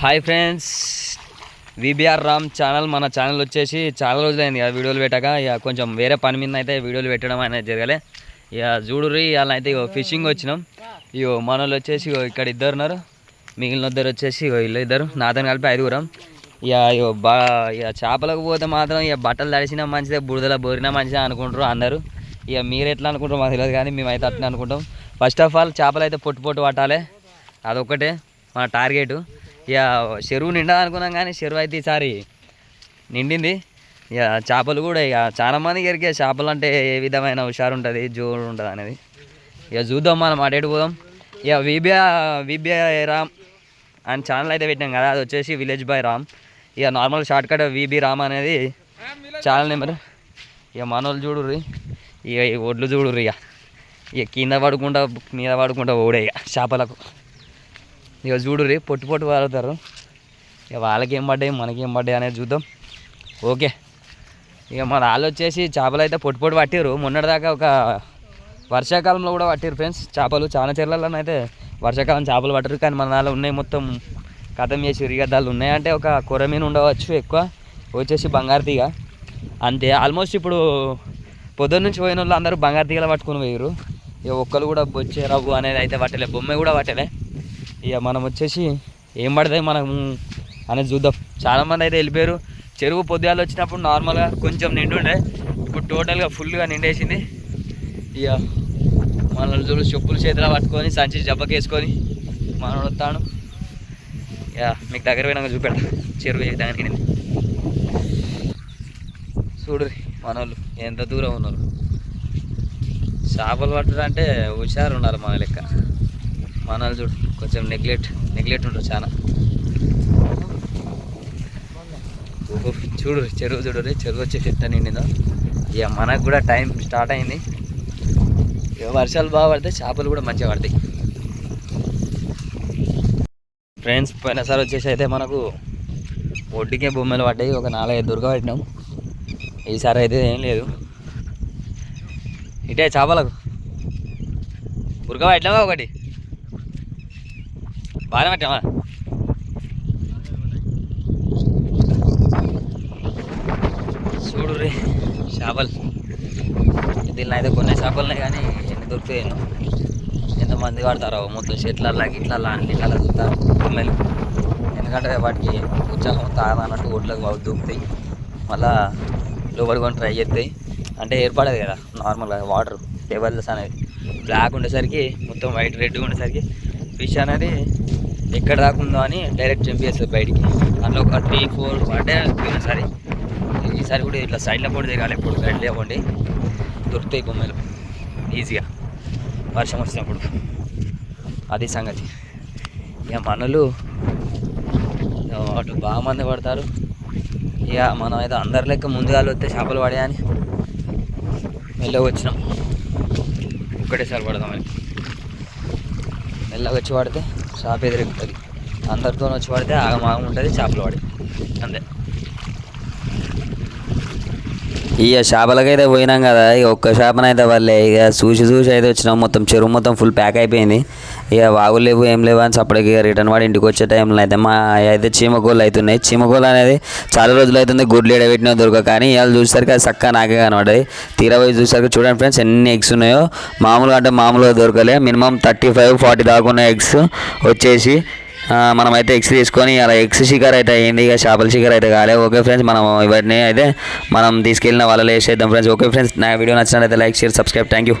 Hi friends. VBR Ram channel మన channel వచ్చేసి చాలా రోజులైంది ఇక వీడియోలు పెట్టాక. ఇక కొంచెం వేరే పని మీద అయితే వీడియోలు పెట్టడం అనేది జరగలే. ఇక చూడుర్రి ఇవాళ అయితే ఇగో ఫిషింగ్ వచ్చినాం. ఇగో మన వాళ్ళు వచ్చేసి ఇగో ఇక్కడ ఇద్దరు ఉన్నారు. మిగిలిన ఇద్దరు వచ్చేసి ఇగో ఇల్లు ఇద్దరు. నాతో కలిపి ఐదుగురం. ఇక ఇగో బా ఇక చేపలకు పోతే మాత్రం ఇక బట్టలు తడిసినా మంచిదే బురదల బోరినా మంచిదే అనుకుంటారు అందరూ. ఇక మీరు ఎట్లా అనుకుంటారో మాకు తెలియదు కానీ మేమైతే అట్లా అనుకుంటాం. ఫస్ట్ ఆఫ్ ఆల్ చేపలు అయితే పొట్టు పొట్టు పట్టాలి. అదొక్కటే మన టార్గెట్. ఇక చెరువు నిండా అనుకున్నాం కానీ చెరువు అయితే ఈసారి నిండింది. ఇక చేపలు కూడా ఇక చాలా మందికి ఎరికే చేపలు అంటే ఏ విధమైన హుషారు ఉంటుంది జోరు ఉంటుంది అనేది. ఇక చూద్దాం మనం అటు పోదాం. ఇక విబియా విబియా రామ్ అని ఛానల్ అయితే పెట్టాం కదా అది వచ్చేసి విలేజ్ బాయ్ రామ్. ఇక normal short cut VB Ram అనేది ఛానల్ నెంబర్ ఇక మనోళ్ళు చూడుర్రి. ఇక ఈ ఒడ్లు చూడుర్రి ఇక. ఇక కింద పడుకుంటా మీద పడుకుంటా ఓడే ఇక చేపలకు. ఇక చూడుర్రి పొట్టు పొట్టు వాడతారు. ఇక వాళ్ళకి ఏం పడ్డాయి మనకి ఏం పడ్డాయి అనేది చూద్దాం. ఓకే. ఇక మన వాళ్ళు వచ్చేసి చేపలు అయితే పొట్టు పొట్టు పట్టిరు మొన్నటిదాకా ఒక వర్షాకాలంలో కూడా పట్టిరు ఫ్రెండ్స్ చేపలు. చాలా చెర్లలో అయితే వర్షాకాలం చేపలు పట్టరు కానీ మన దానిలో ఉన్నాయి మొత్తం కథం చేసి రిగద్దాలు ఉన్నాయంటే ఒక కొరమీను ఉండవచ్చు ఎక్కువ. వచ్చేసి బంగారు తీగ. అంతే. ఆల్మోస్ట్ ఇప్పుడు పొద్దున్న నుంచి పోయిన వాళ్ళు అందరూ బంగారు తీగలు పట్టుకొని పోయారు ఇక ఒక్కరు కూడా బొచ్చే రవ్వు అనేది అయితే పట్టలే. బొమ్మ కూడా పట్టలే. ఇక మనం వచ్చేసి ఏం పడతాయి మనం? అనేది చూద్దాం. చాలామంది అయితే వెళ్ళిపోయారు. చెరువు పొద్దుగాలు వచ్చినప్పుడు నార్మల్గా కొంచెం నిండుండే. ఇప్పుడు టోటల్గా ఫుల్గా నిండేసింది. ఇక మనల్ని చూడు చెప్పులు చేతిలో పట్టుకొని సంచి జబ్బకేసుకొని మనం వస్తాను ఇక మీకు దగ్గర పోయినాక చూపెడతా. చెరువు ఏ దగ్గర నిండింది చూడు మనోళ్ళు ఎంత దూరం ఉన్నారు. చేపలు పట్టడం అంటే హుషారు ఉన్నారు మన లెక్క. మనల్ని చూడు కొంచెం నెగ్లెక్ట్ నెగ్లెక్ట్ ఉంటారు చాలా. ఓహో చూడు చెరువు చూడు చెరువు వచ్చేసి ఎట్లా నిండిందో. ఇక మనకు కూడా టైం స్టార్ట్ అయింది. ఇక వర్షాలు బాగా పడితే చేపలు కూడా మంచిగా పడతాయి. ఫ్రెండ్స్ పోయినసారి వచ్చేసి అయితే మనకు ఒడ్డుకే బొమ్మలు పడ్డాయి. ఒక నాలుగైదు దుర్గ పట్టినాం. ఈసారి అయితే ఏం లేదు. ఇటే చేపలకు. ఉరక పట్టినావా ఒకటి? బాగానే పట్టావా? చూడు రే చేపలు. దీనిలో అయితే కొన్ని చేపలు ఉన్నాయి కానీ ఎన్ని దొరుకుతాయి ఎంతమంది వాడతారో మొత్తం చెట్లల్లా గిట్లల్లా అన్ని ఇట్లా చూస్తారు. బొమ్మలు ఎందుకంటే వాటికి ఉత్సాహం తాగదన్నట్టు ఒడ్లకు బాగా దూకుతాయి మళ్ళా లోపలి కొని ట్రై చేస్తాయి. అంటే ఏర్పడదు కదా నార్మల్గా వాటర్ లెవెల్స్ అనేది బ్లాక్ ఉండేసరికి మొత్తం వైట్ రెడ్గా ఉండేసరికి ఫిష్ అనేది ఎక్కడ దాకా ఉందో అని డైరెక్ట్ చంపేస్తుంది బయటికి. అందులో ఒక త్రీ ఫోర్ అంటే పోయినసారి ఈసారి కూడా ఇట్లా సైడ్లో కూడా దిగాలి ఇప్పుడు సైడ్ లేకుండా దొరుకుతాయి బొమ్మలు. ఈజీగా వర్షం వచ్చినప్పుడు. అది సంగతి. ఇక మనలు అటు బాగా మంది పడతారు. ఇక మనం అయితే అందరి లెక్క ముందుగా వస్తే చేపలు పడాయని మెల్లగా వచ్చినాం. ఒక్కటేసారి పడదామని మెల్లగా వచ్చి పడితే చేప ఎదురెక్కుతుంది. అందరితో వచ్చి పడితే ఆగమాగం ఉంటుంది చేపలు పడి అంతే. ఇక చేపలకైతే పోయినాం కదా ఇక ఒక్క చేపనైతే వాళ్ళే ఇక చూసి చూసి అయితే వచ్చినాం. మొత్తం చెరువు మొత్తం ఫుల్ ప్యాక్ అయిపోయింది. ఇక వాగులు లేవు ఏం లేవు అని అప్పటికి రిటర్న్ వాడి ఇంటికి వచ్చే టైంలో అయితే మా అయితే చీమగోళ్ళు అవుతున్నాయి. చీమగోళ్ళు అనేది చాలా రోజులు అవుతుంది గుడ్లు ఎడబెట్టినా దొరక కానీ ఇవాళ చూసేసరికి అది చక్కగా నాకే కనబడ్డాయి తీరా పోయి చూసేసరికి చూడండి ఫ్రెండ్స్ ఎన్ని ఎగ్స్ ఉన్నాయో. మామూలుగా అంటే మామూలుగా దొరకలే. మినిమం థర్టీ ఫైవ్ ఫార్టీ దాకా ఉన్న ఎగ్స్ వచ్చేసి మనమైతే ఎగ్స్ తీసుకొని అలా ఎగ్స్ షికర్ అయితే అయ్యింది. ఇక చేపల షికర్ అయితే కాలే. ఓకే ఫ్రెండ్స్ మనం ఇవన్నీ అయితే మనం తీసుకెళ్ళిన వాళ్ళలో వేసేద్దాం ఫ్రెండ్స్ ఓకే ఫ్రెండ్స్ నా వీడియో నచ్చినట్లయితే like share subscribe. Thank you